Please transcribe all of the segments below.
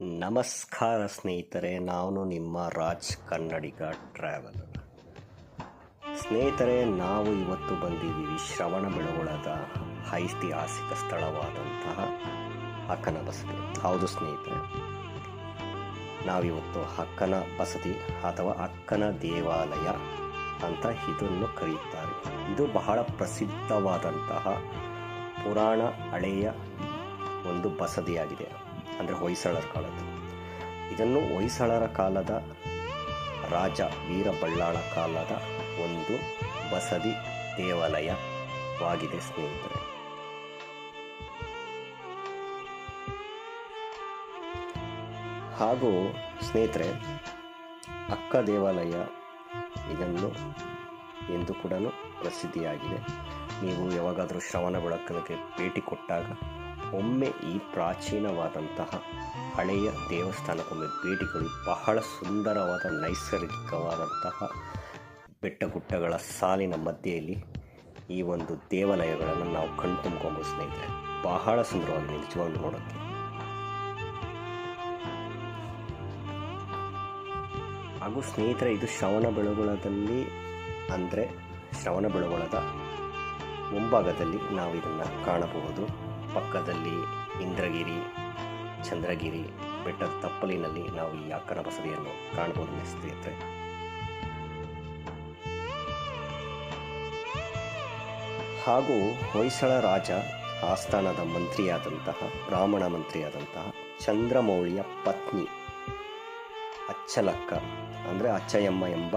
ನಮಸ್ಕಾರ ಸ್ನೇಹಿತರೆ, ನಾನು ನಿಮ್ಮ ರಾಜ್ ಕನ್ನಡಿಗ ಟ್ರಾವೆಲರ್. ಸ್ನೇಹಿತರೆ, ನಾವು ಇವತ್ತು ಬಂದಿದ್ದೀವಿ ಶ್ರವಣ ಬೆಳಗೊಳದ ಐತಿಹಾಸಿಕ ಸ್ಥಳವಾದಂತಹ ಅಕ್ಕನ ಬಸದಿ. ಹೌದು ಸ್ನೇಹಿತರೆ, ನಾವಿವತ್ತು ಅಕ್ಕನ ಬಸದಿ ಅಥವಾ ಅಕ್ಕನ ದೇವಾಲಯ ಅಂತ ಇದನ್ನು ಕರೆಯುತ್ತಾರೆ. ಇದು ಬಹಳ ಪ್ರಸಿದ್ಧವಾದಂತಹ ಪುರಾಣ ಹಳೆಯ ಒಂದು ಬಸದಿಯಾಗಿದೆ. ಅಂದರೆ ಹೊಯ್ಸಳರ ಕಾಲದ್ದು. ಇದನ್ನು ಹೊಯ್ಸಳರ ಕಾಲದ ರಾಜ ವೀರಬಳ್ಳಾಳ ಕಾಲದ ಒಂದು ಬಸದಿ ದೇವಾಲಯವಾಗಿದೆ, ಸ್ನೇಹಿತರೆ. ಹಾಗೂ ಸ್ನೇಹಿತರೆ, ಅಕ್ಕ ದೇವಾಲಯ ಇದನ್ನು ಎಂದು ಕೂಡ ಪ್ರಸಿದ್ಧಿಯಾಗಿದೆ. ನೀವು ಯಾವಾಗಾದರೂ ಶ್ರವಣ ಬೆಳಕನಕ್ಕೆ ಭೇಟಿ ಕೊಟ್ಟಾಗ ಒಮ್ಮೆ ಈ ಪ್ರಾಚೀನವಾದಂತಹ ಹಳೆಯ ದೇವಸ್ಥಾನಕ್ಕೊಮ್ಮೆ ಭೇಟಿ ಕೊಡಿ ಬಹಳ ಸುಂದರವಾದ, ನೈಸರ್ಗಿಕವಾದಂತಹ ಬೆಟ್ಟ ಗುಡ್ಡಗಳ ಸಾಲಿನ ಮಧ್ಯೆಯಲ್ಲಿ ಈ ಒಂದು ದೇವಾಲಯಗಳನ್ನು ನಾವು ಕಣ್ ತುಂಬಿಕೊಂಡು ಸ್ನೇಹಿತರೆ, ಬಹಳ ಸುಂದರವಾಗಿ ನಿಜವಾಗಿ ನೋಡೋಕ್ಕೆ. ಹಾಗೂ ಸ್ನೇಹಿತರೆ, ಇದು ಶ್ರವಣ ಬೆಳಗೊಳದಲ್ಲಿ ಅಂದರೆ ಶ್ರವಣ ಬೆಳಗೊಳದ ಮುಂಭಾಗದಲ್ಲಿ ನಾವು ಇದನ್ನು ಕಾಣಬಹುದು. ಪಕ್ಕದಲ್ಲಿ ಇಂದ್ರಗಿರಿ, ಚಂದ್ರಗಿರಿ ಬೆಟ್ಟದ ತಪ್ಪಲಿನಲ್ಲಿ ನಾವು ಈ ಅಕ್ಕನ ಬಸದಿಯನ್ನು ಕಾಣಬಹುದು ಸ್ನೇಹಿತರೆ ಹಾಗೂ ಹೊಯ್ಸಳ ರಾಜ ಆಸ್ಥಾನದ ಮಂತ್ರಿಯಾದಂತಹ, ಬ್ರಾಹ್ಮಣ ಮಂತ್ರಿಯಾದಂತಹ ಚಂದ್ರಮೌಳಿಯ ಪತ್ನಿ ಅಚ್ಚಲಕ್ಕ, ಅಂದರೆ ಅಚ್ಚಯಮ್ಮ ಎಂಬ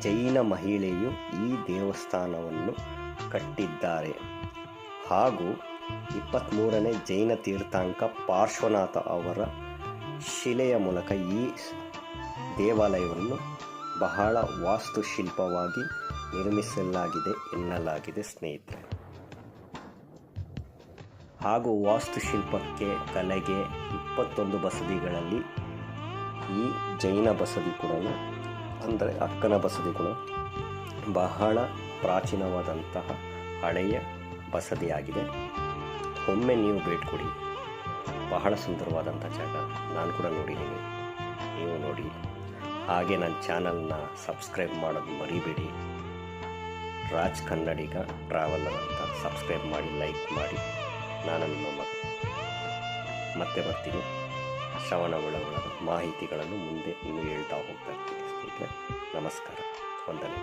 ಜೈನ ಮಹಿಳೆಯು ಈ ದೇವಸ್ಥಾನವನ್ನು ಕಟ್ಟಿದ್ದಾರೆ. ಹಾಗೂ ಇಪ್ಪತ್ತ್ಮೂರನೇ ಜೈನ ತೀರ್ಥಾಂಕ ಪಾರ್ಶ್ವನಾಥ ಅವರ ಶಿಲೆಯ ಮೂಲಕ ಈ ದೇವಾಲಯವನ್ನು ಬಹಳ ವಾಸ್ತುಶಿಲ್ಪವಾಗಿ ನಿರ್ಮಿಸಲಾಗಿದೆ ಎನ್ನಲಾಗಿದೆ ಸ್ನೇಹಿತರೆ. ಹಾಗೂ ವಾಸ್ತುಶಿಲ್ಪಕ್ಕೆ ಕಲೆಗೆ ಇಪ್ಪತ್ತೊಂದು ಬಸದಿಗಳಲ್ಲಿ ಈ ಜೈನ ಬಸದಿ ಕೂಡ, ಅಂದರೆ ಅಕ್ಕನ ಬಸದಿ ಕೂಡ ಬಹಳ ಪ್ರಾಚೀನವಾದಂತಹ ಹಳೆಯ ಬಸದಿಯಾಗಿದೆ. ಒಮ್ಮೆ ನೀವು ಭೇಟಿ ಕೊಡಿ. ಬಹಳ ಸುಂದರವಾದಂಥ ಜಾಗ. ನಾನು ಕೂಡ ನೋಡಿದ್ದೀನಿ. ನೀವು ನೋಡಿ. ಹಾಗೆ ನನ್ನ ಚಾನಲ್ನ ಸಬ್ಸ್ಕ್ರೈಬ್ ಮಾಡೋದು ಮರಿಬೇಡಿ. ರಾಜ್ ಕನ್ನಡಿಗ ಟ್ರಾವೆಲರ್ ಅಂತ ಸಬ್ಸ್ಕ್ರೈಬ್ ಮಾಡಿ, ಲೈಕ್ ಮಾಡಿ. ನಾನು ನಿಮ್ಮ ಮತ್ತೆ ಬರ್ತೀನಿ. ಶ್ರವಣ ಒಳಗೊಳ ಮಾಹಿತಿಗಳನ್ನು ಮುಂದೆ ಇನ್ನೂ ಹೇಳ್ತಾ ಹೋಗ್ತಾ ಇರ್ತೀನಿ ನಮಸ್ಕಾರ. ವಂದನೆ.